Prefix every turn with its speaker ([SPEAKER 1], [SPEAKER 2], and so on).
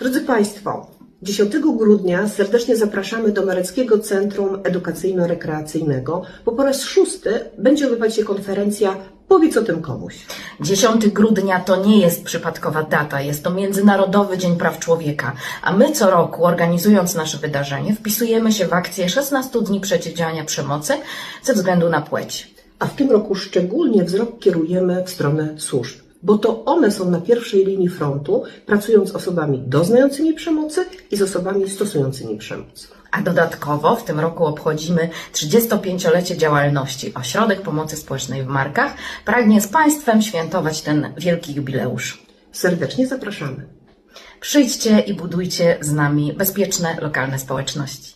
[SPEAKER 1] Drodzy Państwo, 10 grudnia serdecznie zapraszamy do Mareckiego Centrum Edukacyjno-Rekreacyjnego, bo po raz szósty będzie odbywać się konferencja Powiedz o tym komuś.
[SPEAKER 2] 10 grudnia to nie jest przypadkowa data, jest to Międzynarodowy Dzień Praw Człowieka, a my co roku, organizując nasze wydarzenie, wpisujemy się w akcję 16 dni przeciwdziałania przemocy ze względu na płeć.
[SPEAKER 1] A w tym roku szczególnie wzrok kierujemy w stronę służb, bo to one są na pierwszej linii frontu, pracując z osobami doznającymi przemocy i z osobami stosującymi przemoc.
[SPEAKER 2] A dodatkowo w tym roku obchodzimy 35-lecie działalności. Ośrodek Pomocy Społecznej w Markach pragnie z Państwem świętować ten wielki jubileusz.
[SPEAKER 1] Serdecznie zapraszamy.
[SPEAKER 2] Przyjdźcie i budujcie z nami bezpieczne lokalne społeczności.